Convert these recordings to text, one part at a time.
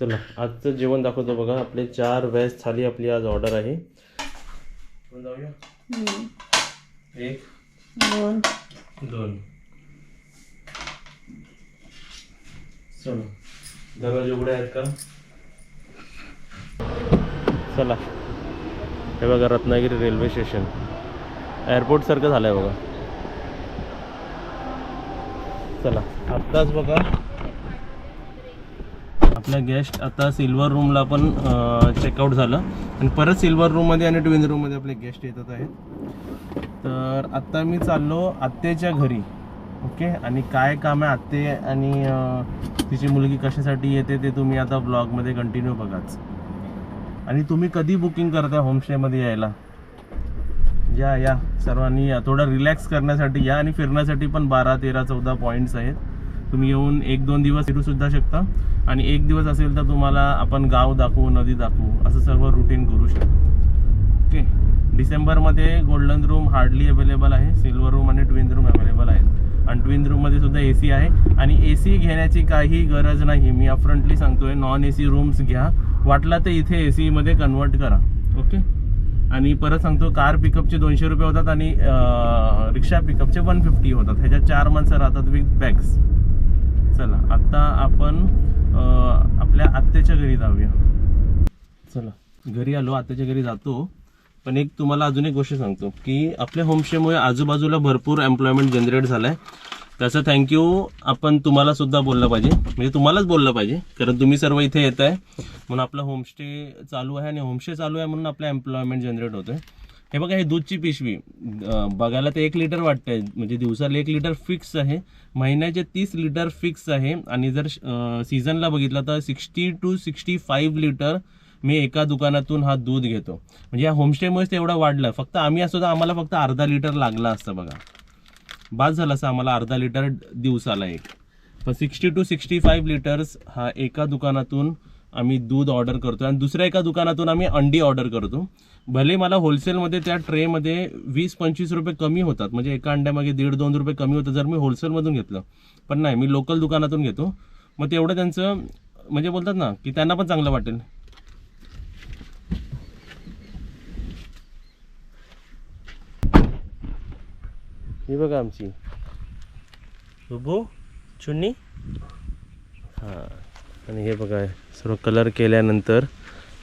चला आजचं जेवण दाखवतो बघा. आपले चार व्हेज थाली आपली आज ऑर्डर आहे. जाऊया. एक. दोन. दोन. चला. दरवाजे उघडे आहेत का? चला. हे बघा रत्नागिरी रेल्वे स्टेशन एअरपोर्ट सारखं झालंय बघा. चला. आत्ताच बघा. आपल्या गेस्ट आता सिल्वर रूमला पण चेकआउट झालं. आणि परत सिल्वर रूममध्ये आणि ट्विन रूममध्ये आपले गेस्ट येतात आहेत. तर आत्ता मी चाललो आत्तेच्या घरी. ओके? आणि काय काम आहे आत्ते आणि तिची मुलगी कशासाठी येते ते तुम्ही आता ब्लॉगमध्ये कंटिन्यू बघाच. आणि तुम्ही कधी बुकिंग करताय होमस्टेमध्ये यायला? या या. सर्वांनी या. थोडं रिलॅक्स करण्यासाठी या आणि फिरण्यासाठी पण बारा तेरा चौदा पॉईंट्स आहेत. तुम्ही येऊन एक दोन दिवस फिरू सुद्धा शकता. आणि एक दिवस असेल तर तुम्हाला आपण गाव दाखवू नदी दाखवू असं सर्व रुटीन करू शकतो. ओके डिसेंबरमध्ये गोल्डन रूम हार्डली अवेलेबल आहे. सिल्वर रूम आणि ट्विन रूम अवेलेबल आहेत. आणि ट्विन रूममध्ये सुद्धा ए सी आहे. आणि ए सी घेण्याची काही गरज नाही. मी अफ्रंटली सांगतोय नॉन ए सी रूम्स घ्या. वाटला तर इथे ए सीमध्ये कन्वर्ट करा. ओके आणि परत सांगतो कार पिकअपचे दोनशे रुपये होतात आणि रिक्षा पिकअपचे वन फिफ्टी होतात. ह्याच्यात चार माणसं राहतात विथ बॅग्स चला आत्ता आपण आपल्या आत्याच्या घरी जाऊया. चला घरी आलो आत्याच्या घरी जातो. पण एक तुम्हाला अजून एक गोष्ट सांगतो की आपल्या होमस्टेमुळे आजूबाजूला भरपूर एम्प्लॉयमेंट जनरेट झालाय. त्याचं थँक्यू आपण तुम्हाला सुद्धा बोललं पाहिजे. म्हणजे तुम्हालाच बोललं पाहिजे कारण तुम्ही सर्व इथे येत आहे म्हणून आपलं होमस्टे चालू आहे आणि होमस्टे चालू आहे म्हणून आपलं एम्प्लॉयमेंट जनरेट होतोय. हे बघा हे दूधची पिशवी. बघायला तर एक लिटर वाटतंय. म्हणजे दिवसाला एक लिटर फिक्स आहे. महिन्याचे तीस लिटर फिक्स आहे. आणि जर सीझनला बघितलं तर sixty to sixty five litre मी एका दुकानातून हा दूध घेतो. म्हणजे या होमस्टेमुळेच ते एवढं वाढलं. फक्त आम्ही असतो तर आम्हाला फक्त अर्धा लिटर लागला असतं बघा. बाद झालं असं आम्हाला अर्धा लिटर दिवसाला एक. पण sixty to sixty five litres हा एका दुकानातून आम्ही दूध ऑर्डर करतो आणि दुसऱ्या एका दुकानातून आम्ही अंडी ऑर्डर करतो. भले मला होलसेलमध्ये त्या ट्रेमध्ये वीस पंचवीस रुपये कमी होतात. म्हणजे एका अंड्यामागे दीड दोन रुपये कमी होतं जर मी होलसेलमधून घेतलं. पण नाही मी लोकल दुकानातून घेतो. मग तेवढं त्यांचं म्हणजे बोलतात ना की त्यांना पण चांगलं वाटेल. ही बघा आमची. शुभू चुन्नी? हां. आणि हे बघा सर्व कलर केल्यानंतर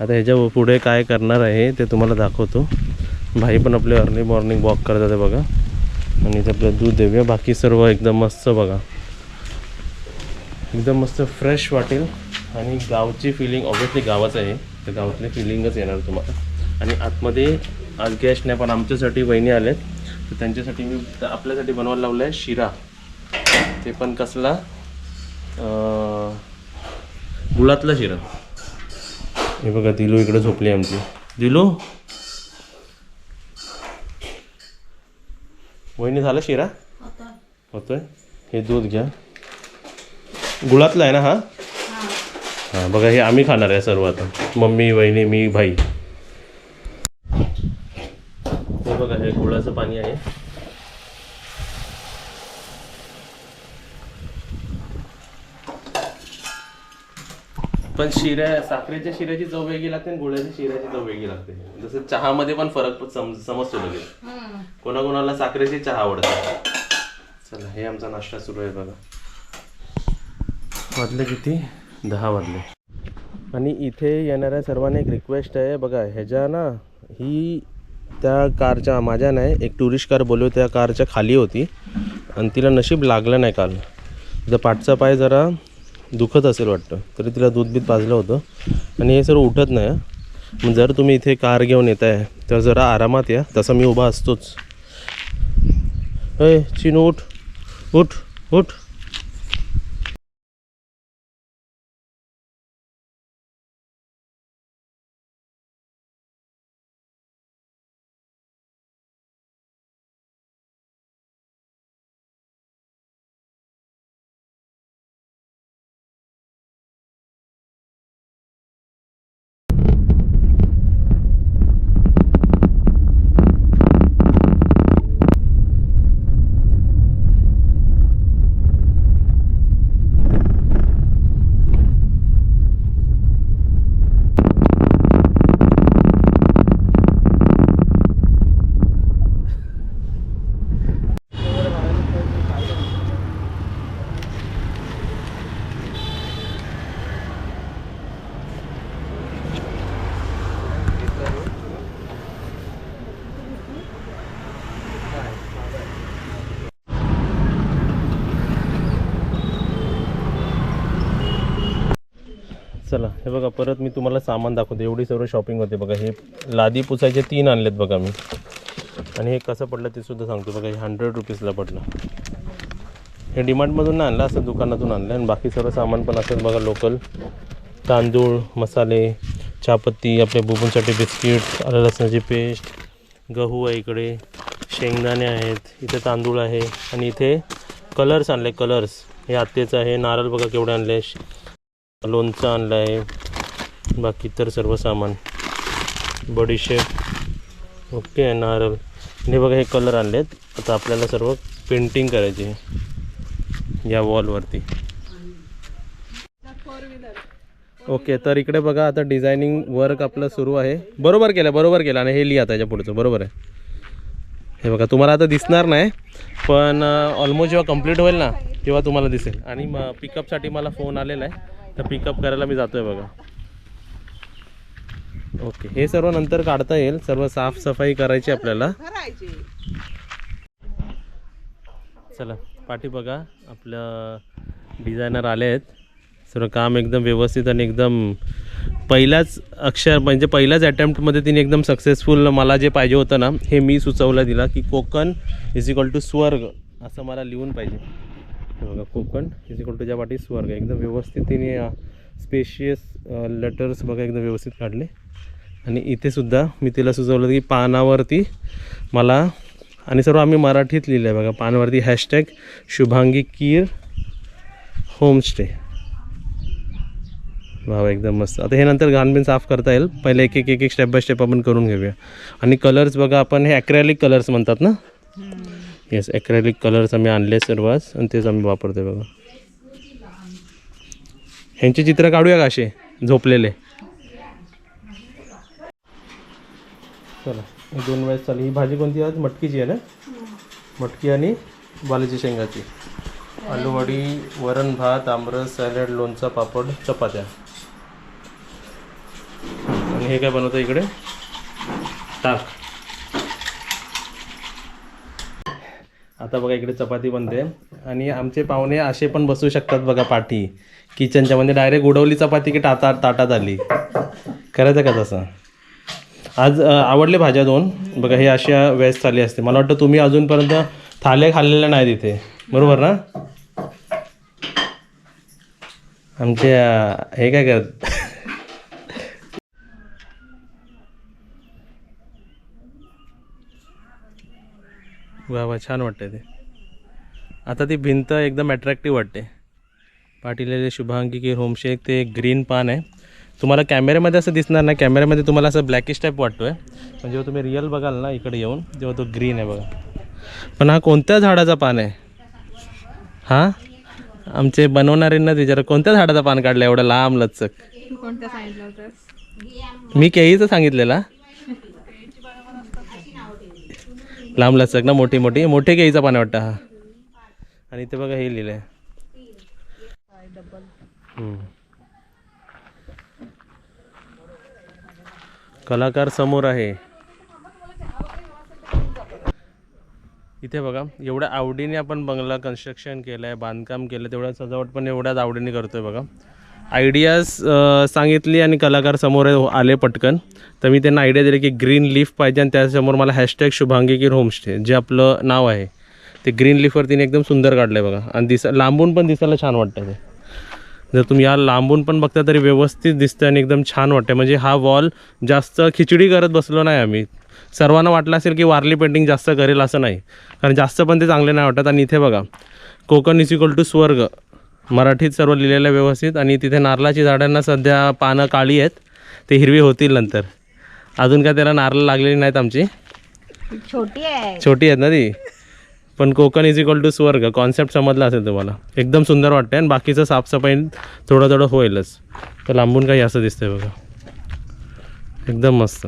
आता ह्याच्या पुढे काय करणार आहे ते तुम्हाला दाखवतो. भाई पण आपले अर्ली मॉर्निंग वॉक करतात आहे बघा. आणि इथे आपलं दूध देऊया. बाकी सर्व एकदम मस्त बघा. एकदम मस्त फ्रेश वाटेल. आणि गावची फिलिंग ऑब्विसली गावाच आहे. तर गावातली फिलिंगच येणार तुम्हाला. आणि आतमध्ये आज गॅस नाही पण आमच्यासाठी वहिनी आलेत. तर त्यांच्यासाठी मी आपल्यासाठी बनवायला लावलं आहे शिरा. ते पण कसला? गुळातला शिरा. हे बघा दिलू इकडे झोपली आमची. दिलू? वहिनी झाला शिरा? होतोय? हे दूध घ्या. गुळातला आहे ना हा. हां बघा हे आम्ही खाणार आहे सर्व आता. मम्मी वहिनी मी भाई. हे बघा हे गुळाचं पाणी आहे. पण शिऱ्या साखरेच्या शिऱ्याची चव वेगळी लागते आणि गुळाच्या शिऱ्याची चव वेगळी लागते. जसं चहामध्ये पण फरक सम समजतो लगेच. कोणाकोणाला साखरेची चहा आवडते. चला हे आमचा नाश्ता सुरू आहे बघा. वाजले किती? दहा वाजले. आणि इथे येणाऱ्या सर्वांना एक रिक्वेस्ट आहे बघा ह्याच्या ना ही त्या कारच्या माझ्या नाही एक टुरिस्ट कार बोलव त्या कारच्या खाली होती. आणि तिला नशीब लागलं नाही काल. तिचा पाठचा पाय जरा दुखत असेल वाटतं. तरी तिला दूध बीत पाजलं होतं. आणि हे सर्व उठत नाही मग जर तुम्ही इथे कार घेऊन येत आहे तर जरा आरामात या. तसा मी उभा असतोच. अय चिनू उठ. उठ उठ. चला हे बघा परत मी तुम्हाला सामान दाखवतो. एवढी सर्व शॉपिंग होते बघा. हे लादी पुसायचे तीन आणलेत बघा मी. आणि हे कसं पडलं ते सुद्धा सांगतो बघा. हे हंड्रेड रुपीजला पडलं. हे डिमांडमधून नाही आणलं असं दुकानातून आणलं. आणि बाकी सर्व सामान पण असेल बघा लोकल तांदूळ मसाले चहापत्ती आपल्या बुबूंसाठी बिस्किट आलं लसणाची पेस्ट गहू आहे इकडे शेंगदाणे आहेत इथे तांदूळ आहे. आणि इथे कलर्स आणले कलर्स हे आत्तेचं आहे. नारळ बघा केवढे आणले. लोणचं आणलं आहे बाकी तर सर्व सामान. बडीशेप ओके नारळ. आणि हे बघा हे कलर आणले आहेत आता आपल्याला सर्व पेंटिंग करायची आहे. या वॉलवरती ओके तर इकडे बघा आता डिझायनिंग वर्क आपलं सुरू आहे. बरोबर केलं बरोबर केलं. आणि हे लिहा त्याच्या पुढचं. बरोबर आहे. हे बघा तुम्हाला आता दिसणार नाही पण ऑलमोस्ट जेव्हा कंप्लीट होईल ना तेव्हा तुम्हाला दिसेल. आणि मग पिकअपसाठी मला फोन आलेला आहे. तर पिकअप करायला मी जातो आहे बघा. ओके हे सर्व नंतर काढता येईल. सर्व साफसफाई करायची आपल्याला. चला पाठी बघा. आपलं डिझायनर आले आहेत. सर्व काम एकदम व्यवस्थित आणि एकदम पहिल्याच अक्षर म्हणजे पहिल्याच अटेम्प्टमध्ये तिने एकदम सक्सेसफुल मला जे पाहिजे होतं ना हे मी सुचवलं दिला की कोकण इज इक्वल टू स्वर्ग असं मला लिहून पाहिजे. बघा कोकण इज इक्वल टू ज्या वाटी स्वर्ग एकदम व्यवस्थित तिने स्पेशियस लेटर्स बघा एकदम व्यवस्थित काढले. आणि इथे सुद्धा मी तिला सुचवलं की पानावरती मला आणि सर्व आम्ही मराठीत लिहिलं आहे बघा पानावरती हॅशटॅग शुभांगी कीर होमस्टे वा वा, एकदम मस्त. आता हे नंतर घाणबीन साफ करता येईल. पहिले एक एक एक एक स्टेप बाय स्टेप आपण करून घेऊया. आणि कलर्स बघा आपण हे ॲक्रेलिक कलर्स म्हणतात ना? येस ॲक्रेलिक कलर्स आम्ही आणले सर्वच आणि तेच आम्ही वापरतो बघा. ह्यांचे चित्र काढूया का असे झोपलेले? चला दोन वेळेस चालेल ही भाजी कोणती आज? मटकीची आहे ना? मटकी आणि बालीची शेंगाची. आलूवडी वरण भात आमरस सॅलड लोणचा पापड चपात्या. आणि हे काय बनवतं इकडे? ताक. आता बघा इकडे चपाती बनते. आणि आमचे पाहुणे असे पण बसू शकतात बघा पाठी. किचनच्या म्हणजे डायरेक्ट उडवली चपाती की टाटा ताटात आली करायचं का तसं? आज आवडले भाज्या दोन. बघा हे अशा वेस्ट थाली असते. मला वाटतं तुम्ही अजूनपर्यंत थाल्या खाल्लेल्या नाही तिथे बरोबर ना? आमचे हे काय करत? वा वा छान वाटतंय ते. आता ती भिंत एकदम अट्रॅक्टिव्ह वाटते. पाटीलेले शुभांगी की होमशेक ते ग्रीन पान आहे. तुम्हाला कॅमेऱ्यामध्ये असं दिसणार नाही कॅमेऱ्यामध्ये तुम्हाला असं ब्लॅकिश टाईप वाटतो आहे पण जेव्हा तुम्ही रिअल बघाल ना इकडे येऊन तेव्हा तो ग्रीन आहे बघा. पण हा कोणत्या झाडाचा पान आहे? हां? आमचे बनवणाऱ्यांना विचारा कोणत्या झाडाचा पान काढलं एवढं लांब लचक? मी केळीचं सांगितलेला लांब लचक ना मोठी मोठी. मोठे घ्यायचा पाणी वाटतं हा. आणि इथे बघा हे लिहिलं आहे कलाकार समोर आहे. इथे बघा एवढ्या आवडीने आपण बंगला कन्स्ट्रक्शन केलं आहे बांधकाम केलं तेवढ्या सजावट पण एवढ्याच आवडीने करतोय बघा. आयडियाज सांगितली आणि कलाकार समोर आले पटकन. तर मी त्यांना आयडिया दिली की ग्रीन लीफ पाहिजे आणि त्यासमोर मला हॅशटॅग शुभांगी की होमस्टे जे आपलं नाव आहे. ते ग्रीन लीफवर तिने एकदम सुंदर काढलं आहे बघा. आणि दिसा लांबून पण दिसायला छान वाटतं ते. जर तुम्ही या लांबून पण बघता तरी व्यवस्थित दिसतं आणि एकदम छान वाटतं म्हणजे हा वॉल जास्त खिचडी करत बसलो नाही आम्ही. सर्वांना वाटलं असेल की वारली पेंटिंग जास्त करेल असं नाही. कारण जास्त पण ते चांगले नाही वाटत. आणि इथे बघा कोकण इज इक्वल टू स्वर्ग. मराठीत सर्व लिहिलेलं आहे व्यवस्थित आणि तिथे नारळाची झाडांना सध्या पानं काळी आहेत. ते हिरवी होतील नंतर. अजून काय त्याला नारळ लागलेली नाहीत आमची. छोटी आहे. छोटी आहेत ना ती. पण कोकण इज इक्वल टू स्वर्ग. कॉन्सेप्ट समजला असेल तुम्हाला. एकदम सुंदर वाटते आणि बाकीचं साफसफाई थोडं थोडं होईलच. तर लांबून काही असं दिसतंय बघा. एकदम मस्त.